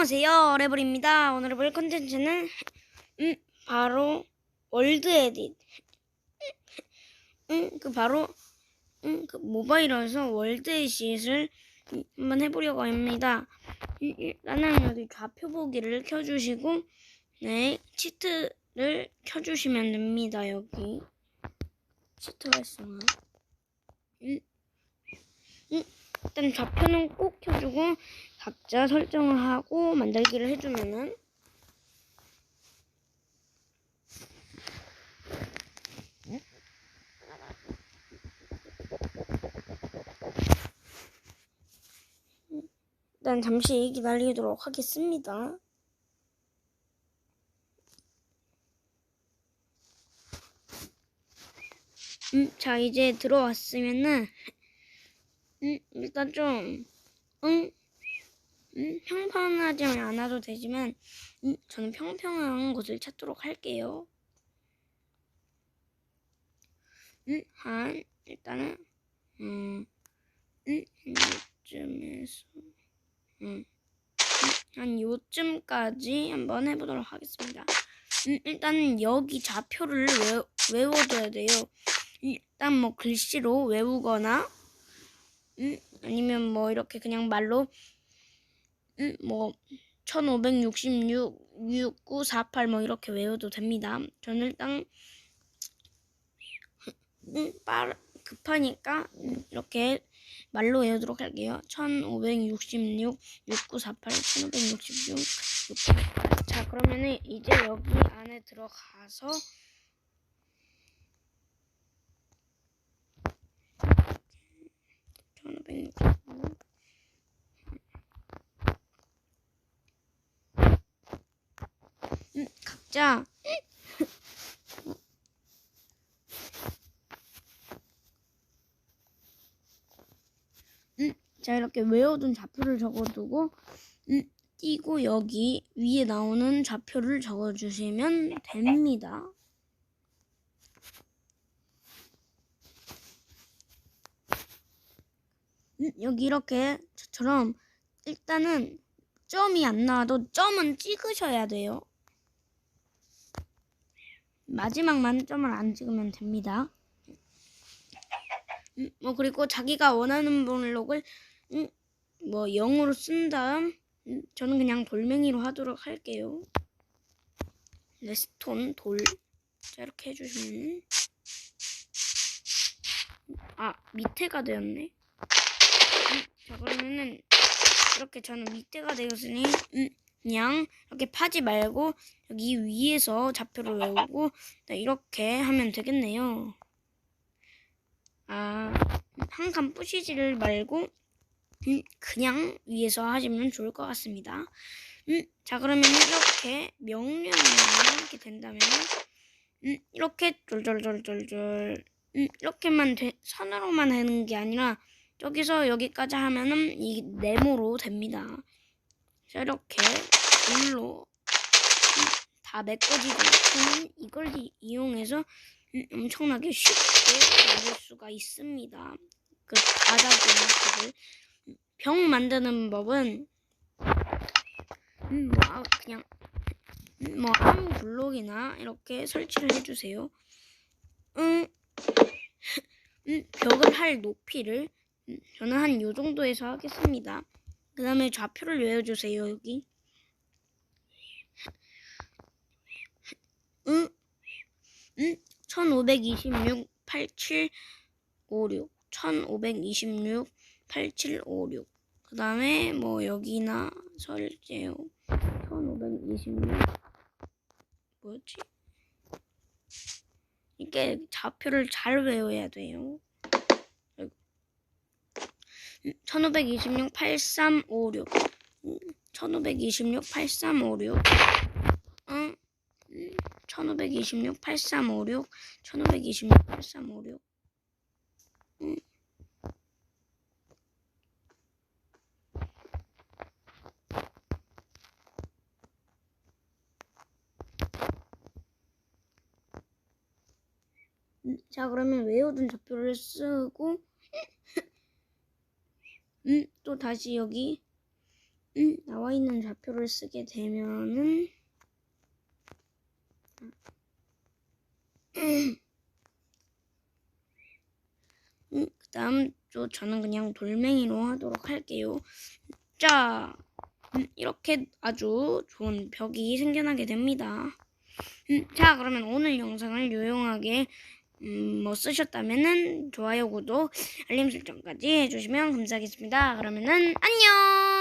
안녕하세요 레블입니다. 오늘 해볼 컨텐츠는 음 바로 월드 에딧. 음그 바로 음그 모바일에서 월드 에딧을 음, 한번 해보려고 합니다. 음, 일단은 여기 좌표 보기를 켜주시고 네 치트를 켜주시면 됩니다 여기. 치트가 있어요 음, 음, 일단 좌표는 꼭 켜주고 각자 설정을 하고 만들기를 해주면은 일단 잠시 기다리도록 하겠습니다. 음, 자 이제 들어왔으면은 음, 일단 좀 응, 음, 평평하지 않아도 되지만 음, 저는 평평한 곳을 찾도록 할게요. 음, 한 일단은 음, 음, 요쯤에서 음, 한 요쯤까지 한번 해보도록 하겠습니다. 음, 일단 여기 좌표를 외, 외워둬야 돼요. 일단 뭐 글씨로 외우거나 음, 아니면 뭐 이렇게 그냥 말로 음, 뭐 1566, 6948 뭐 이렇게 외워도 됩니다. 저는 일단 음, 빠르, 급하니까 음, 이렇게 말로 외우도록 할게요. 1566, 6948, 1566, 6948. 자, 그러면은 이제 여기 안에 들어가서 음, 각자 음, 자 이렇게 외워둔 좌표를 적어두고 음, 띄고 여기 위에 나오는 좌표를 적어주시면 됩니다. 음, 여기 이렇게 저처럼 일단은 점이 안 나와도 점은 찍으셔야 돼요. 마지막 만 점을 안 찍으면 됩니다. 음, 뭐 그리고 자기가 원하는 블록을 음, 뭐 0으로 쓴 다음 음, 저는 그냥 돌멩이로 하도록 할게요. 레스톤 돌 자, 이렇게 해주시면 아 밑에가 되었네. 음, 자 그러면은 이렇게 저는 밑에가 되었으니 음, 그냥 이렇게 파지 말고 여기 위에서 좌표를 외우고 네, 이렇게 하면 되겠네요. 아 한 칸 부시지를 말고 음, 그냥 위에서 하시면 좋을 것 같습니다. 음, 자 그러면 이렇게 명령이 이렇게 된다면 음, 이렇게 쫄쫄쫄쫄쫄 음, 이렇게만 돼, 선으로만 하는 게 아니라 여기서 여기까지 하면은 이 네모로 됩니다. 자 이렇게 음, 다 메꿔지고 있으면 이걸 이- 이용해서 음, 엄청나게 쉽게 만들 수가 있습니다. 그 바닥을 병 만드는 법은 음, 뭐 아, 그냥 음, 뭐 아무 블록이나 이렇게 설치를 해주세요. 음, 음, 벽을 할 높이를 음, 저는 한 요 정도에서 하겠습니다. 그 다음에 좌표를 외워주세요 여기. 음, 음, 1526 8756 1526 8756 그 다음에 뭐 여기나 설제요 1526 뭐였지? 이게 좌표를 잘 외워야 돼요. 아이고. 음, 1526 8356 음, 1526 8356 응? 음, 1526 8356 1526 8356 음. 음, 자 그러면 외워둔 좌표를 쓰고 음, 또 다시 여기 음, 나와 있는 좌표를 쓰게 되면은 음, 그 다음 또 저는 그냥 돌멩이로 하도록 할게요. 자, 음, 이렇게 아주 좋은 벽이 생겨나게 됩니다. 음, 자, 그러면 오늘 영상을 유용하게 음, 뭐 쓰셨다면은 좋아요, 구독, 알림 설정까지 해주시면 감사하겠습니다. 그러면은 안녕!